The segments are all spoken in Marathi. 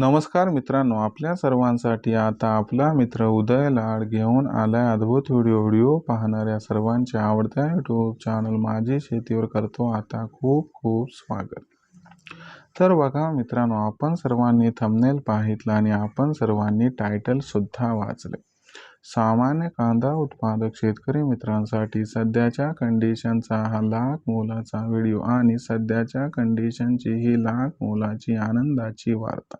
नमस्कार मित्रांनो आपल्या सर्वांसाठी आता आपला मित्र उदय लाड घेऊन आलाय अद्भुत व्हिडिओ व्हिडिओ पाहणाऱ्या सर्वांच्या आवडत्या यूट्यूब चॅनल माझी शेतीवर करतो. आता खूप खूप स्वागत. तर बघा मित्रांनो आपण सर्वांनी थंबनेल पाहितलं आणि आपण सर्वांनी टायटल सुद्धा वाचले सामान्य कांदा उत्पादक शेतकरी मित्रांसाठी सध्याच्या कंडिशनचा हा लाख मोलाचा व्हिडिओ आणि सध्याच्या कंडिशनची ही लाख मोलाची आनंदाची वार्ता.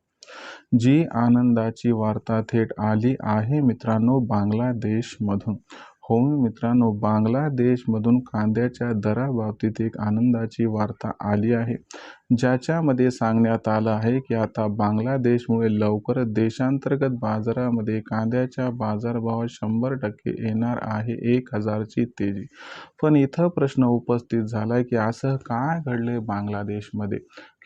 जी आनंदाची वार्ता थेट आली आहे मित्रांनो बांगलादेशमधून. हो मित्रांनो बांगलादेशमधून कांद्याच्या दराबाबतीत एक आनंदाची वार्ता आली आहे ज्याच्यामध्ये सांगण्यात आलं आहे की आता बांगलादेशमुळे लवकरच देशांतर्गत बाजारामध्ये कांद्याच्या बाजारभावात शंभर टक्के येणार आहे एक हजारची तेजी. पण इथं प्रश्न उपस्थित झाला आहे की असं काय घडले बांगलादेशमध्ये?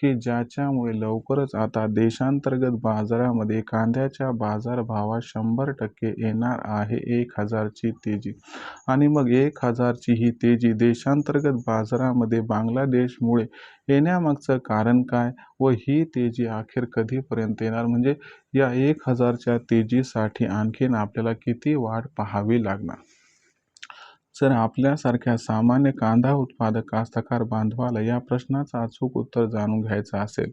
की ज्याच्यामुळे लवकरच आता देशांतर्गत बाजारामध्ये कांद्याच्या बाजारभावात शंभर टक्के येणार आहे एक हजारची तेजी. आणि मग एक हजारची ही तेजी देशांतर्गत बाजारामध्ये बांगलादेशमुळे येण्यामागचं कारण काय व ही तेजी अखेर कधीपर्यंत येणार? म्हणजे या एक हजारच्या तेजीसाठी आणखीन आपल्याला किती वाढ पाहावी लागणार? जर आपल्यासारख्या सामान्य कांदा उत्पादक कास्तकार बांधवाला या प्रश्नाचं अचूक उत्तर जाणून घ्यायचं असेल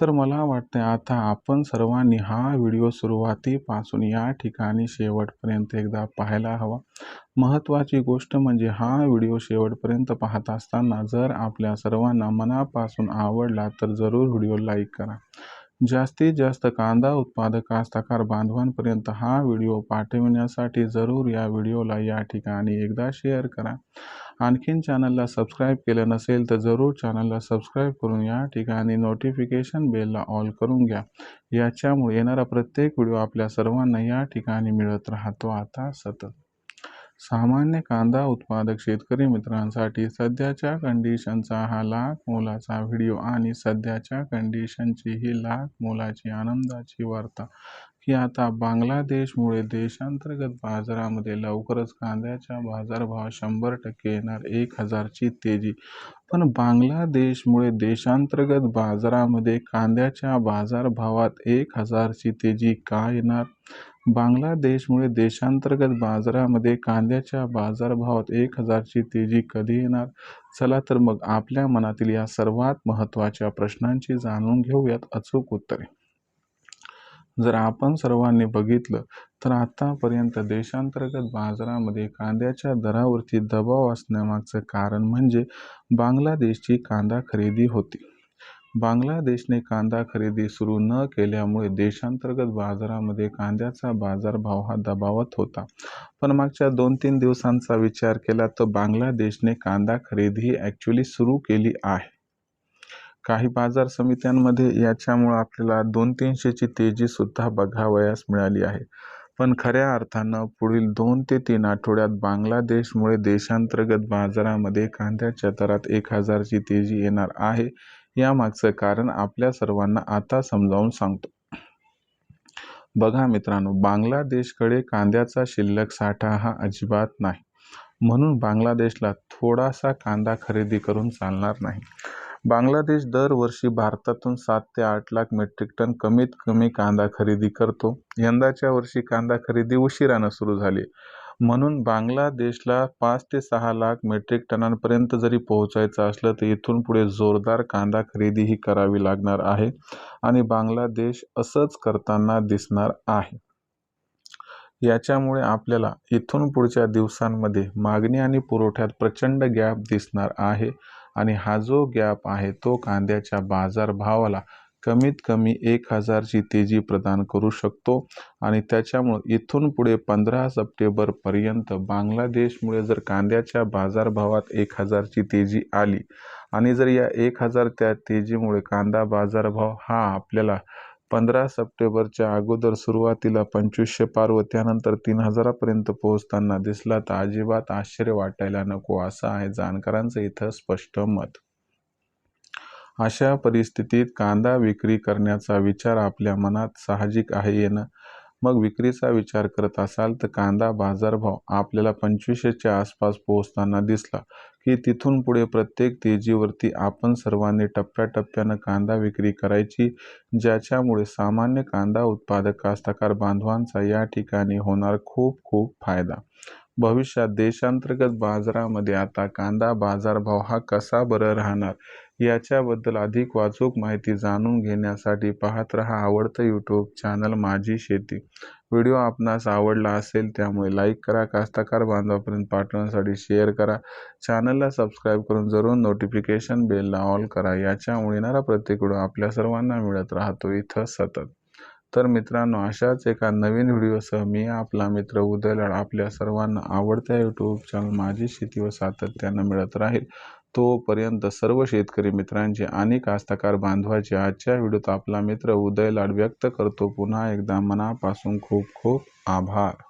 तर मला वाटते आता आपण सर्वांनी हा व्हिडिओ सुरुवातीपासून या ठिकाणी शेवटपर्यंत एकदा पाहायला हवा. महत्त्वाची गोष्ट म्हणजे हा व्हिडिओ शेवटपर्यंत पाहत असताना जर आपल्या सर्वांना मनापासून आवडला तर जरूर व्हिडिओ लाईक करा. जास्तीत जास्त कांदा उत्पादक कास्तकार बांधवांपर्यंत हा व्हिडिओ पाठविण्यासाठी जरूर या व्हिडिओला या ठिकाणी एकदा शेअर करा. आणखीन चॅनलला सबस्क्राईब केलं नसेल तर जरूर चॅनलला सबस्क्राईब करून या ठिकाणी नोटिफिकेशन बेलला ऑल करून घ्या. याच्यामुळे येणारा प्रत्येक व्हिडिओ आपल्या सर्वांना या ठिकाणी मिळत राहतो. आता सतत सामान्य कांदा उत्पादक शेतकरी मित्रांसाठी सध्याच्या कंडिशनचा हा लाख मोलाचा व्हिडिओ आणि सध्याच्या कंडिशनची ही लाख मोलाची आनंदाची वार्ता. की आता बांगलादेशमुळे देशांतर्गत बाजारामध्ये लवकरच कांद्याच्या बाजारभाव शंभर टक्के येणार एक हजारची तेजी. पण बांगलादेशमुळे देशांतर्गत बाजारामध्ये कांद्याच्या बाजारभावात एक हजारची तेजी का येणार? बांगलादेशमुळे देशांतर्गत बाजारामध्ये कांद्याच्या बाजारभावात एक हजारची तेजी कधी येणार? चला तर मग आपल्या मनातील या सर्वात महत्त्वाच्या प्रश्नांची जाणून घेऊयात अचूक उत्तरे. जर आपण सर्वांनी बघितलं तर आतापर्यंत देशांतर्गत बाजारामध्ये कांद्याच्या दरावरती दबाव असण्यामागचं कारण म्हणजे बांगलादेशची कांदा खरेदी होती. बांगलादेशने कांदा खरेदी सुरू न केल्यामुळे देशांतर्गत बाजारामध्ये कांद्याचा बाजारभाव हा दबावत होता. पण मागच्या दोन तीन दिवसांचा विचार केला तर बांगलादेशने कांदा खरेदी ही ॲक्च्युली सुरू केली आहे. काही बाजार समित्यांमध्ये याच्यामुळं आपल्याला दोन तीनशेची तेजीसुद्धा बघावयास मिळाली आहे. पण खऱ्या अर्थानं पुढील दोन ते तीन आठवड्यात बांगलादेशमुळे देशांतर्गत बाजारामध्ये कांद्याच्या दरात एक हजारची तेजी येणार आहे. यामागचं कारण आपल्या सर्वांना आता समजावून सांगतो. बघा मित्रांनो बांगलादेशकडे कांद्याचा शिल्लक साठा हा अजिबात नाही. म्हणून बांगलादेशला थोडासा कांदा खरेदी करून चालणार नाही. बांगलादेश दरवर्षी भारतातून सात ते आठ लाख मेट्रिक टन कमीत कमी कांदा खरेदी करतो. यंदाच्या वर्षी कांदा खरेदी उशिरानं सुरू झाली. म्हणून बांगलादेशला पाच ते सहा लाख मेट्रिक टनांपर्यंत जरी पोहोचायचं असलं तर इथून पुढे जोरदार कांदा खरेदी ही करावी लागणार आहे आणि बांगलादेश असंच करताना दिसणार आहे. याच्यामुळे आपल्याला इथून पुढच्या दिवसांमध्ये मागणी आणि पुरवठ्यात प्रचंड गॅप दिसणार आहे आणि हा जो गॅप आहे तो कांद्याच्या बाजारभावाला कमीत कमी एक हजारची तेजी प्रदान करू शकतो. आणि त्याच्यामुळं इथून पुढे पंधरा सप्टेंबरपर्यंत बांगलादेशमुळे जर कांद्याच्या बाजारभावात एक हजारची तेजी आली आणि जर या एक हजार त्या तेजीमुळे कांदा बाजारभाव हा आपल्याला पंधरा सप्टेंबरच्या अगोदर सुरुवातीला पंचवीसशे पार व त्यानंतर तीन हजारापर्यंत पोहोचताना दिसला तर अजिबात आश्चर्य वाटायला नको असं आहे. जाणकारांचं इथं स्पष्ट मत. अशा परिस्थितीत कांदा विक्री करण्याचा विचार आपल्या मनात साहजिक आहे येणं मग विक्रीचा विचार करत असाल तर कांदा बाजारभाव आपल्याला पंचवीसशेच्या आसपास पोहोचताना दिसला की तिथून पुढे प्रत्येक तेजीवरती आपण सर्वांनी टप्प्याटप्प्यानं कांदा विक्री करायची ज्याच्यामुळे सामान्य कांदा उत्पादक कास्तकार बांधवांचा या ठिकाणी होणार खूप खूप फायदा. भविष्यात देशांतर्गत बाजारामध्ये आता कांदा बाजारभाव हा कसा बरं राहणार? याच्याबद्दल अधिक वाचूक माहिती जाणून घेण्यासाठी पाहत रहा आवडतं यूट्यूब चॅनल माझी शेती. व्हिडिओ आपणास आवडला असेल त्यामुळे लाईक करा कास्तकार बांधवापर्यंत पाठवण्यासाठी शेअर करा. चॅनलला सबस्क्राईब करून जरूर नोटिफिकेशन बेलला ऑल करा. याच्यामुळे येणारा प्रत्येक व्हिडिओ आपल्या सर्वांना मिळत राहतो. इथं सतत. तर मित्रांनो अशाच एका नवीन व्हिडिओसह मी आपला मित्र उदयलाड आपल्या सर्वांना आवडत्या यूट्यूब चॅनल माझी शेती व सातत्यानं मिळत राहील. तोपर्यंत सर्व शेतकरी मित्रांचे आणि कास्तकार बांधवाचे आजच्या व्हिडिओत आपला मित्र उदयलाड व्यक्त करतो. पुन्हा एकदा मनापासून खूप खूप आभार.